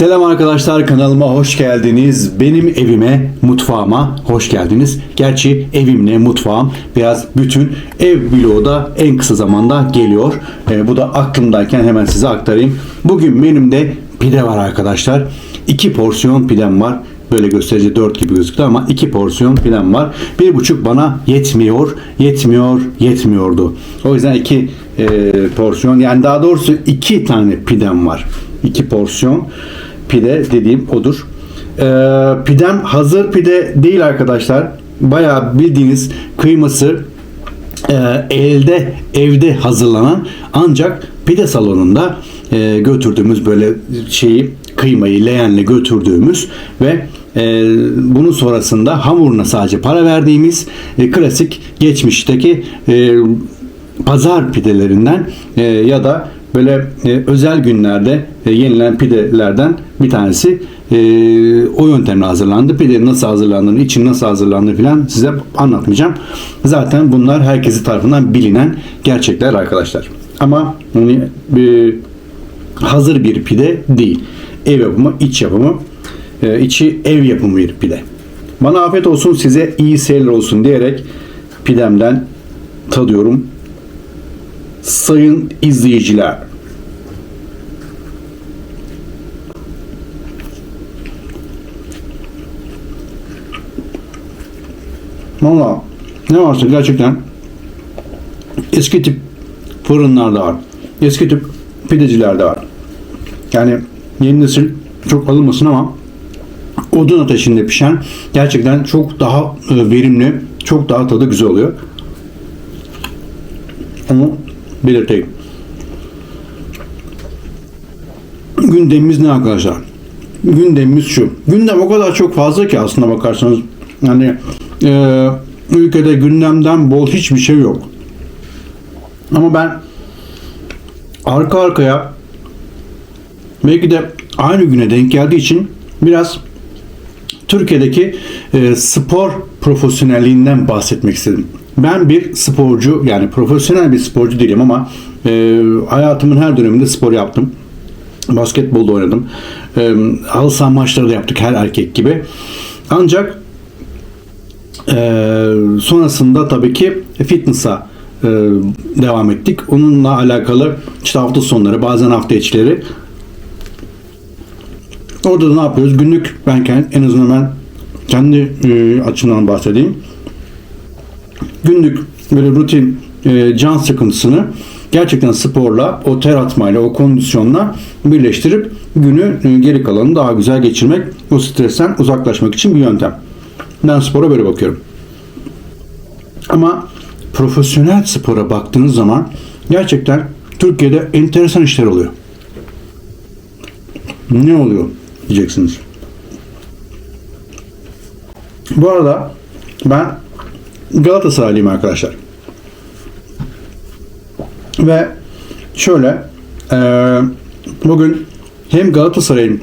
Selam arkadaşlar kanalıma hoş geldiniz. Benim evime, mutfağıma hoş geldiniz. Gerçi evimle mutfağım biraz bütün ev vlogu da en kısa zamanda geliyor. Ee, bu da aklımdayken hemen size aktarayım. Bugün menümde pide var arkadaşlar. 2 porsiyon pidem var. Böyle gösterici 4 gibi gözüktü ama 2 porsiyon pidem var. Bir buçuk bana yetmiyor, yetmiyor, yetmiyordu. O yüzden 2 porsiyon yani daha doğrusu 2 tane pidem var. 2 porsiyon pide dediğim odur. Ee, pidem hazır pide değil arkadaşlar. Bayağı bildiğiniz kıyması e, elde evde hazırlanan ancak pide salonunda e, götürdüğümüz böyle şeyi kıymayı leğenle götürdüğümüz ve e, bunun sonrasında hamuruna sadece para verdiğimiz e, klasik geçmişteki e, pazar pidelerinden e, ya da böyle e, özel günlerde e, yenilen pidelerden bir tanesi e, o yöntemle hazırlandı. Pidenin nasıl hazırlandığını, için nasıl hazırlandığını falan size anlatmayacağım. Zaten bunlar herkesi tarafından bilinen gerçekler arkadaşlar. Ama hani, e, hazır bir pide değil. Ev yapımı, iç yapımı, e, içi ev yapımı bir pide. Bana afiyet olsun, size iyi seyirler olsun diyerek pidemden tadıyorum. Sayın izleyiciler. Valla ne varsa gerçekten eski tip fırınlarda var. Eski tip pidecilerde var. Yani yeni nesil çok alınmasın ama odun ateşinde pişen gerçekten çok daha e, verimli, çok daha tadı güzel oluyor. Onu belirteyim. Gündemimiz ne arkadaşlar? Gündemimiz şu. Gündem o kadar çok fazla ki aslında bakarsanız yani e, ülkede gündemden bol hiçbir şey yok. Ama ben arka arkaya belki de aynı güne denk geldiği için biraz Türkiye'deki e, spor profesyonelliğinden bahsetmek istedim. Ben bir sporcu yani profesyonel bir sporcu değilim ama e, hayatımın her döneminde spor yaptım. Basketbolda oynadım. E, halı maçları da yaptık her erkek gibi. Ancak e, sonrasında tabii ki fitness'a e, devam ettik. Onunla alakalı işte hafta sonları bazen hafta içleri Orada da ne yapıyoruz? Günlük ben en azından ben kendi e, açımdan bahsedeyim. Günlük böyle rutin e, can sıkıntısını gerçekten sporla, o ter atmayla, o kondisyonla birleştirip günü e, geri kalanını daha güzel geçirmek, o stresten uzaklaşmak için bir yöntem. Ben spora böyle bakıyorum. Ama profesyonel spora baktığınız zaman gerçekten Türkiye'de enteresan işler oluyor. Ne oluyor diyeceksiniz. Bu arada ben Galatasaraylıyım arkadaşlar. Ve şöyle e, bugün hem Galatasaray'ın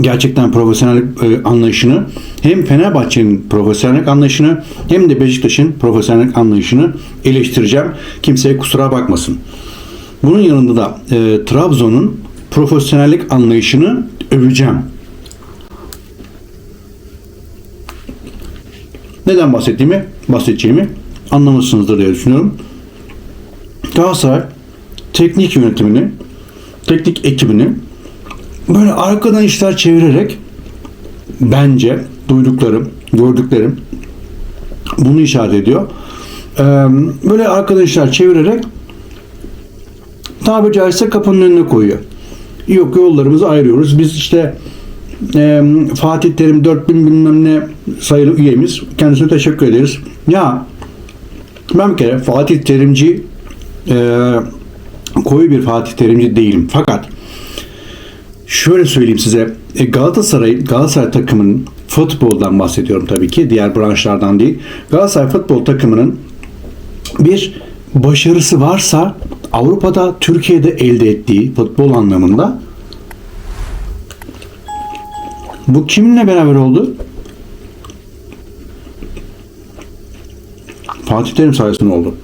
gerçekten profesyonel e, anlayışını hem Fenerbahçe'nin profesyonel anlayışını hem de Beşiktaş'ın profesyonel anlayışını eleştireceğim. Kimseye kusura bakmasın. Bunun yanında da e, Trabzon'un profesyonellik anlayışını öveceğim. Neden bahsettiğimi, bahsedeceğimi anlamışsınızdır diye düşünüyorum. Galatasaray teknik yönetimini, teknik ekibini böyle arkadan işler çevirerek bence duyduklarım, gördüklerim bunu işaret ediyor. Ee, böyle arkadan işler çevirerek tabiri caizse kapının önüne koyuyor. Yok yollarımızı ayırıyoruz. Biz işte e, Fatih Terim 4000 bilmem ne sayılı üyemiz. Kendisine teşekkür ederiz. Ya ben bir kere Fatih Terimci e, koyu bir Fatih Terimci değilim. Fakat şöyle söyleyeyim size e, Galatasaray Galatasaray takımının futboldan bahsediyorum tabii ki diğer branşlardan değil. Galatasaray futbol takımının bir başarısı varsa Avrupa'da Türkiye'de elde ettiği futbol anlamında bu kiminle beraber oldu? Fatih Terim sayesinde oldu.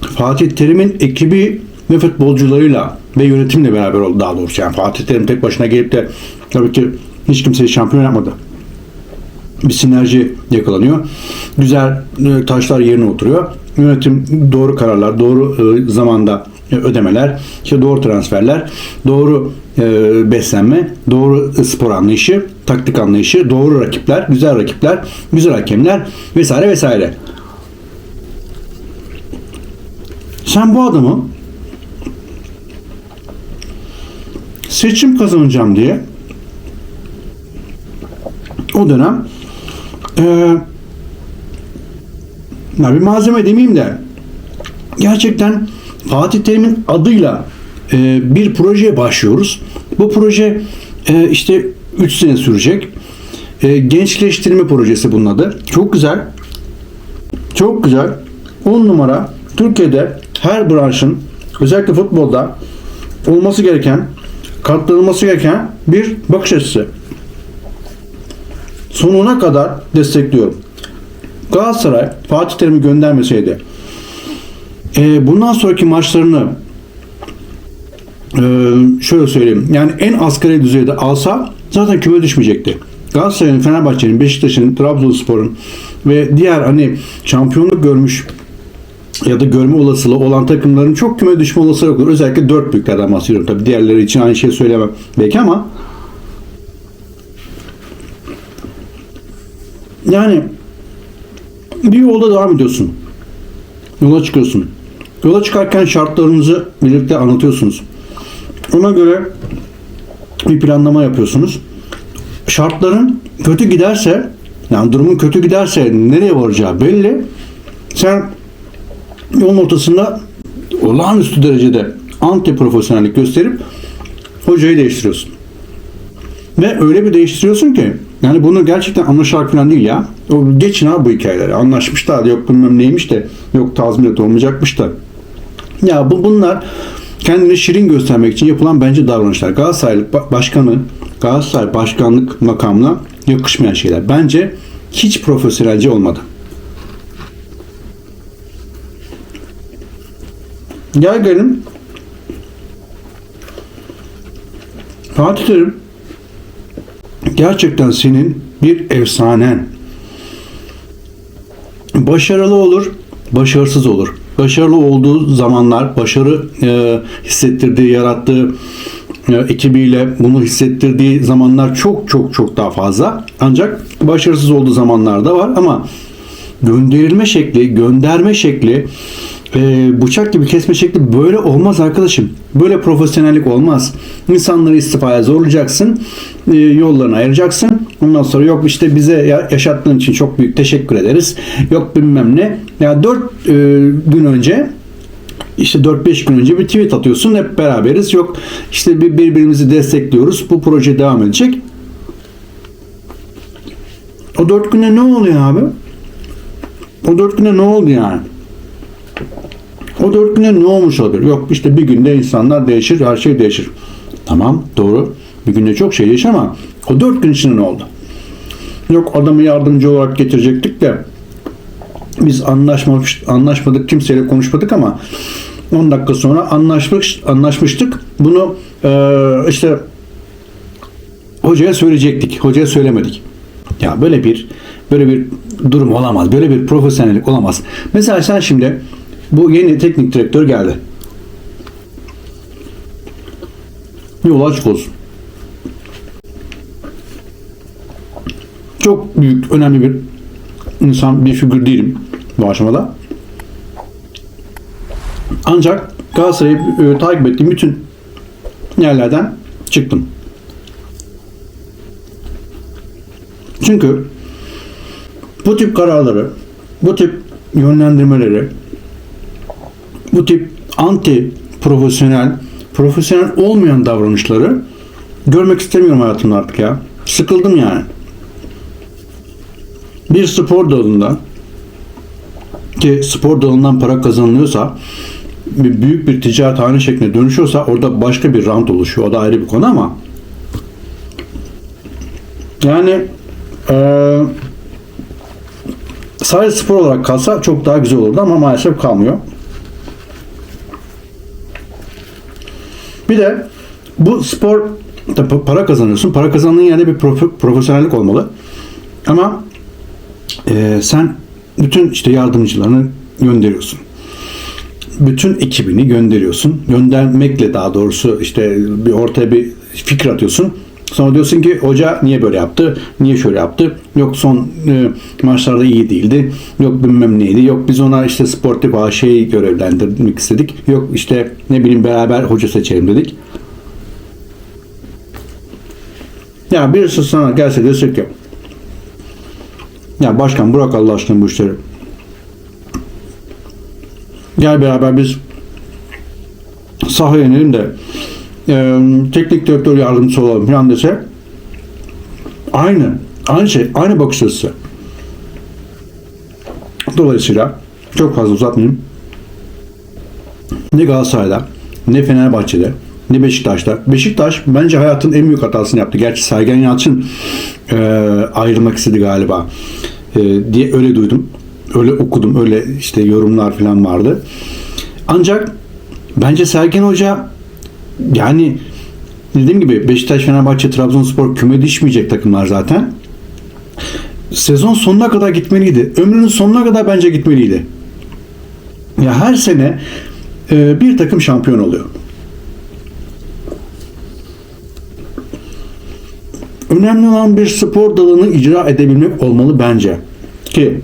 Fatih Terim'in ekibi ve futbolcularıyla ve yönetimle beraber oldu daha doğrusu. Yani Fatih Terim tek başına gelip de tabii ki hiç kimseyi şampiyon yapmadı. Bir sinerji yakalanıyor. Güzel e, taşlar yerine oturuyor. Yönetim doğru kararlar, doğru e, zamanda e, ödemeler, işte doğru transferler, doğru e, beslenme, doğru spor anlayışı, taktik anlayışı, doğru rakipler, güzel rakipler, güzel hakemler vesaire vesaire. Sen bu adamı seçim kazanacağım diye o dönem eee ya bir malzeme demeyeyim de gerçekten Fatih Terim'in adıyla e, bir projeye başlıyoruz. Bu proje e, işte 3 sene sürecek. E, gençleştirme projesi bunun adı. Çok güzel. Çok güzel. 10 numara Türkiye'de her branşın özellikle futbolda olması gereken katlanılması gereken bir bakış açısı. Sonuna kadar destekliyorum. Galatasaray Fatih Terim'i göndermeseydi e, bundan sonraki maçlarını e, şöyle söyleyeyim yani en asgari düzeyde alsa zaten küme düşmeyecekti. Galatasaray'ın, Fenerbahçe'nin, Beşiktaş'ın, Trabzonspor'un ve diğer hani şampiyonluk görmüş ya da görme olasılığı olan takımların çok küme düşme olasılığı yoktur. Özellikle dört büyüklerden bahsediyorum. Tabii diğerleri için aynı şeyi söylemem belki ama yani bir yolda devam ediyorsun. Yola çıkıyorsun. Yola çıkarken şartlarınızı birlikte anlatıyorsunuz. Ona göre bir planlama yapıyorsunuz. Şartların kötü giderse, yani durumun kötü giderse nereye varacağı belli. Sen yolun ortasında olağanüstü derecede anti profesyonellik gösterip hocayı değiştiriyorsun. Ve öyle bir değiştiriyorsun ki yani bunu gerçekten anlaşarak falan değil ya. O geçin abi bu hikayeleri. Anlaşmışlar yok bilmem neymiş de yok tazminat olmayacakmış da. Ya bu bunlar kendini şirin göstermek için yapılan bence davranışlar. Galatasaray başkanı Galatasaray başkanlık makamına yakışmayan şeyler. Bence hiç profesyonelce olmadı. Gel gelin Fatih Terim gerçekten senin bir efsanen. Başarılı olur, başarısız olur. Başarılı olduğu zamanlar, başarı e, hissettirdiği, yarattığı e, ekibiyle bunu hissettirdiği zamanlar çok çok çok daha fazla. Ancak başarısız olduğu zamanlar da var ama gönderilme şekli, gönderme şekli, e, bıçak gibi kesme şekli böyle olmaz arkadaşım. Böyle profesyonellik olmaz. İnsanları istifaya zorlayacaksın. E, yollarını ayıracaksın. Ondan sonra yok işte bize yaşattığın için çok büyük teşekkür ederiz. Yok bilmem ne. Ya 4 e, gün önce işte 4-5 gün önce bir tweet atıyorsun hep beraberiz. Yok işte bir birbirimizi destekliyoruz. Bu proje devam edecek. O 4 güne ne oluyor abi? O 4 güne ne oldu yani? O dört günde ne olmuş olabilir? Yok işte bir günde insanlar değişir, her şey değişir. Tamam doğru. Bir günde çok şey değişir ama o dört gün içinde ne oldu? Yok adamı yardımcı olarak getirecektik de biz anlaşmamış, anlaşmadık kimseyle konuşmadık ama 10 dakika sonra anlaşmış, anlaşmıştık. Bunu e, işte hocaya söyleyecektik. Hocaya söylemedik. Ya böyle bir böyle bir durum olamaz. Böyle bir profesyonellik olamaz. Mesela sen şimdi bu yeni teknik direktör geldi. Yol açık olsun. Çok büyük, önemli bir insan, bir figür değilim bu aşamada. Ancak Galatasaray'ı e, takip ettiğim bütün yerlerden çıktım. Çünkü bu tip kararları, bu tip yönlendirmeleri bu tip anti profesyonel, profesyonel olmayan davranışları görmek istemiyorum hayatımda artık ya. Sıkıldım yani. Bir spor dalında ki spor dalından para kazanılıyorsa bir büyük bir ticarethane şekline dönüşüyorsa orada başka bir rant oluşuyor. O da ayrı bir konu ama yani ee, sadece spor olarak kalsa çok daha güzel olurdu ama maalesef kalmıyor. Bir de bu spor para kazanıyorsun. Para kazandığın yerde bir profe- profesyonellik olmalı. Ama e, sen bütün işte yardımcılarını gönderiyorsun. Bütün ekibini gönderiyorsun. Göndermekle daha doğrusu işte bir ortaya bir fikir atıyorsun. Sonra diyorsun ki hoca niye böyle yaptı? Niye şöyle yaptı? Yok son e, maçlarda iyi değildi. Yok bilmem neydi. Yok biz ona işte sportif şeyi görevlendirmek istedik. Yok işte ne bileyim beraber hoca seçelim dedik. Ya birisi sana gelse desek ki ya başkan bırak Allah aşkına bu işleri. Gel beraber biz sahaya inelim de e, teknik direktör yardımcısı olalım falan dese aynı. Aynı şey. Aynı bakış açısı. Dolayısıyla çok fazla uzatmayayım. Ne Galatasaray'da ne Fenerbahçe'de ne Beşiktaş'ta. Beşiktaş bence hayatın en büyük hatasını yaptı. Gerçi Sergen Yalçın e, ayrılmak istedi galiba e, diye öyle duydum. Öyle okudum. Öyle işte yorumlar falan vardı. Ancak bence Sergen Hoca yani dediğim gibi Beşiktaş, Fenerbahçe, Trabzonspor küme düşmeyecek takımlar zaten. Sezon sonuna kadar gitmeliydi. Ömrünün sonuna kadar bence gitmeliydi. Ya her sene e, bir takım şampiyon oluyor. Önemli olan bir spor dalını icra edebilmek olmalı bence. Ki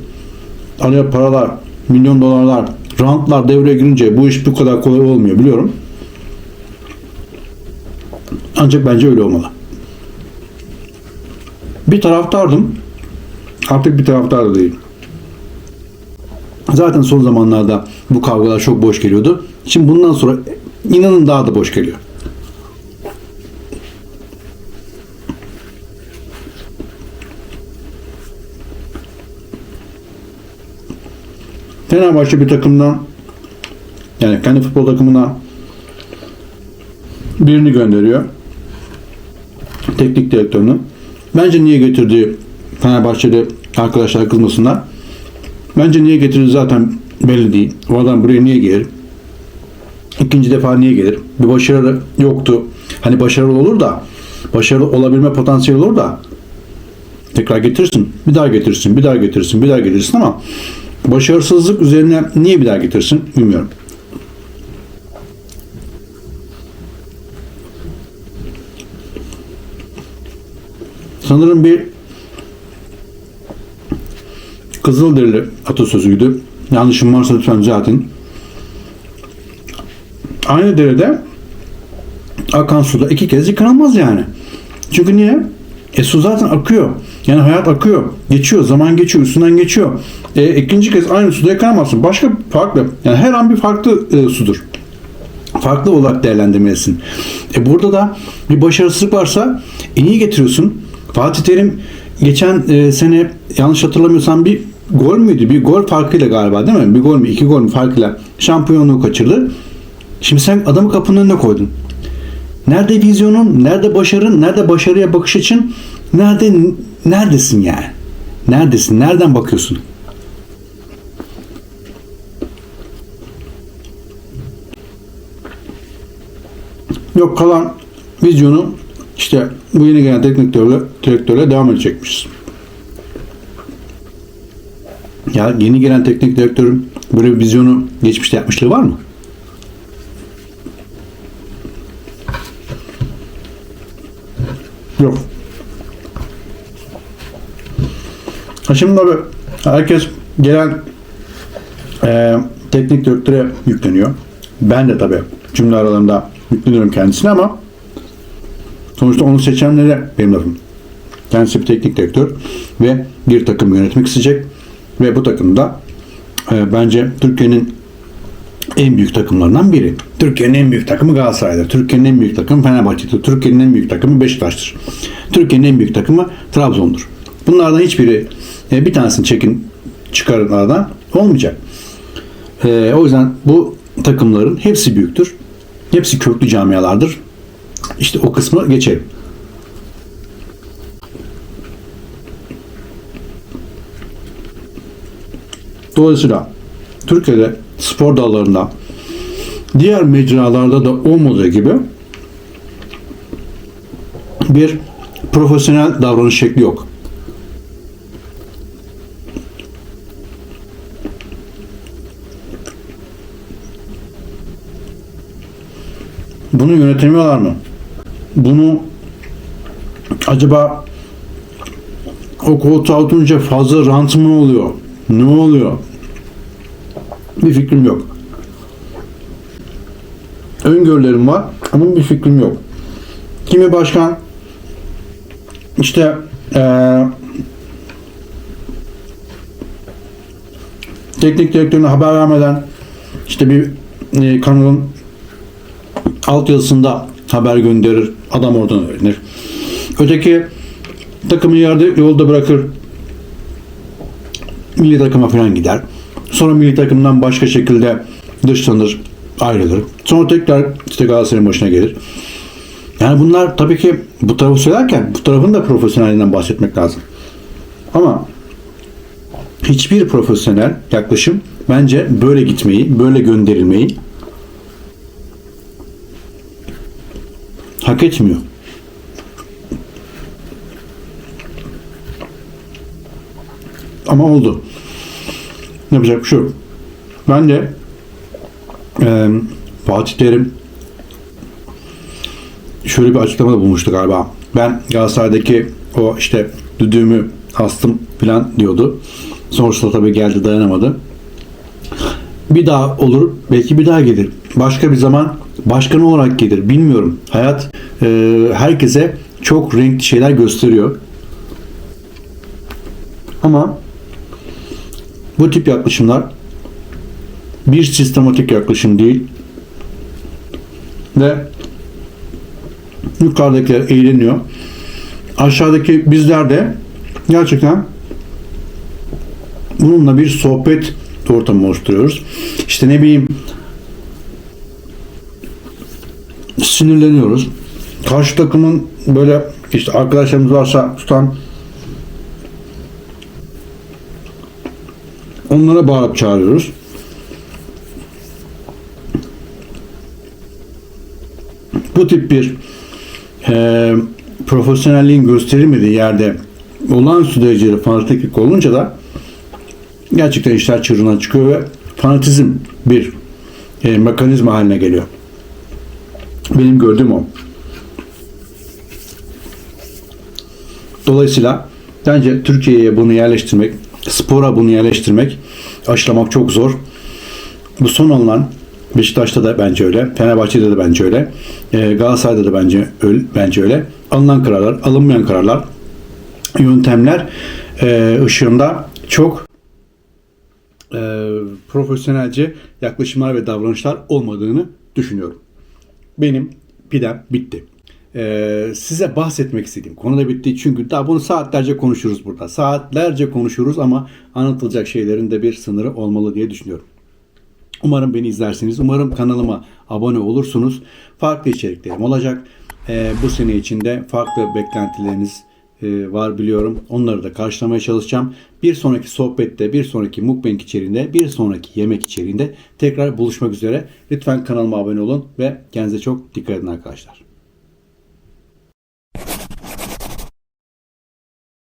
araya paralar, milyon dolarlar, rantlar devreye girince bu iş bu kadar kolay olmuyor biliyorum. Ancak bence öyle olmalı. Bir taraftardım. Artık bir taraftar da değilim. Zaten son zamanlarda bu kavgalar çok boş geliyordu. Şimdi bundan sonra inanın daha da boş geliyor. Fenerbahçe bir takımdan yani kendi futbol takımına birini gönderiyor. Teknik direktörünü. Bence niye getirdiği Fenerbahçe'de arkadaşlar kızmasınlar. Bence niye getirdiği zaten belli değil. O adam buraya niye gelir? İkinci defa niye gelir? Bir başarı yoktu. Hani başarılı olur da başarılı olabilme potansiyeli olur da tekrar getirsin. Bir daha getirsin. Bir daha getirsin. Bir daha getirsin ama başarısızlık üzerine niye bir daha getirsin bilmiyorum. Sanırım bir Kızılderili atasözüydü. Yanlışım varsa lütfen zaten. Aynı derede akan suda iki kez yıkanılmaz yani. Çünkü niye? E su zaten akıyor. Yani hayat akıyor. Geçiyor. Zaman geçiyor. Üstünden geçiyor. E, ikinci kez aynı suda yıkanamazsın. Başka farklı. Yani her an bir farklı e, sudur. Farklı olarak değerlendirmelisin. E burada da bir başarısızlık varsa niye getiriyorsun? Fatih Terim geçen e, sene yanlış hatırlamıyorsam bir gol müydü? Bir gol farkıyla galiba değil mi? Bir gol mü? iki gol mü farkıyla şampiyonluğu kaçırdı. Şimdi sen adamı kapının önüne koydun. Nerede vizyonun, nerede başarın, nerede başarıya bakış açın, nerede neredesin yani? Neredesin? Nereden bakıyorsun? Yok kalan vizyonu işte bu yeni gelen teknik direktörle, devam edecekmiş. Ya yeni gelen teknik direktörün böyle bir vizyonu geçmişte yapmışlığı var mı? Yok. Ha şimdi tabii herkes gelen e, teknik direktöre yükleniyor. Ben de tabii cümle aralarında yükleniyorum kendisine ama sonuçta onu seçenlere benim lafım. Kendisi bir teknik direktör ve bir takım yönetmek isteyecek ve bu takımda e, bence Türkiye'nin en büyük takımlarından biri. Türkiye'nin en büyük takımı Galatasaray'dır. Türkiye'nin en büyük takımı Fenerbahçe'dir. Türkiye'nin en büyük takımı Beşiktaş'tır. Türkiye'nin en büyük takımı Trabzon'dur. Bunlardan hiçbiri e, bir tanesini çekin çıkarınlardan olmayacak. E, o yüzden bu takımların hepsi büyüktür. Hepsi köklü camialardır. İşte o kısmı geçelim. Dolayısıyla Türkiye'de spor dallarında diğer mecralarda da olmadığı gibi bir profesyonel davranış şekli yok. Bunu yönetemiyorlar mı? Bunu acaba o koltuğa oturunca fazla rant mı oluyor? Ne oluyor? Bir fikrim yok. Öngörülerim var ama bir fikrim yok. Kimi başkan işte eee teknik direktörüne haber vermeden işte bir e, kanalın altyazısında haber gönderir. Adam oradan öğrenir. Öteki takımı yerde yolda bırakır. Milli takıma falan gider. Sonra milli takımdan başka şekilde dışlanır, ayrılır. Sonra tekrar işte Galatasaray'ın başına gelir. Yani bunlar tabii ki bu tarafı söylerken bu tarafın da profesyonelinden bahsetmek lazım. Ama hiçbir profesyonel yaklaşım bence böyle gitmeyi, böyle gönderilmeyi hak etmiyor. Ama oldu. Yapacak bir şey yok. Ben de e, Fatih Terim şöyle bir açıklamada bulmuştu galiba. Ben Galatasaray'daki o işte düdüğümü astım falan diyordu. Sonrasında tabii geldi dayanamadı. Bir daha olur, belki bir daha gelir. Başka bir zaman başkan olarak gelir. Bilmiyorum. Hayat e, herkese çok renkli şeyler gösteriyor. Ama bu tip yaklaşımlar bir sistematik yaklaşım değil ve yukarıdakiler eğleniyor. Aşağıdaki bizler de gerçekten bununla bir sohbet ortamı oluşturuyoruz. İşte ne bileyim sinirleniyoruz. Karşı takımın böyle işte arkadaşlarımız varsa tutan onlara bağırıp çağırıyoruz. Bu tip bir e, profesyonelliğin gösterilmediği yerde olağanüstü derecede fanatiklik olunca da gerçekten işler çığırına çıkıyor ve fanatizm bir e, mekanizma haline geliyor. Benim gördüğüm o. Dolayısıyla bence Türkiye'ye bunu yerleştirmek, spora bunu yerleştirmek, aşılamak çok zor. Bu son alınan Beşiktaş'ta da bence öyle, Fenerbahçe'de de bence öyle, e, Galatasaray'da da bence öyle, bence öyle. Alınan kararlar, alınmayan kararlar, yöntemler e, ışığında çok e, profesyonelce yaklaşımlar ve davranışlar olmadığını düşünüyorum. Benim pidem bitti. Ee, size bahsetmek istediğim konu da bitti. Çünkü daha bunu saatlerce konuşuruz burada. Saatlerce konuşuruz ama anlatılacak şeylerin de bir sınırı olmalı diye düşünüyorum. Umarım beni izlersiniz. Umarım kanalıma abone olursunuz. Farklı içeriklerim olacak. Ee, bu sene içinde farklı beklentileriniz var biliyorum. Onları da karşılamaya çalışacağım. Bir sonraki sohbette, bir sonraki mukbang içeriğinde, bir sonraki yemek içeriğinde tekrar buluşmak üzere. Lütfen kanalıma abone olun ve kendinize çok dikkat edin arkadaşlar.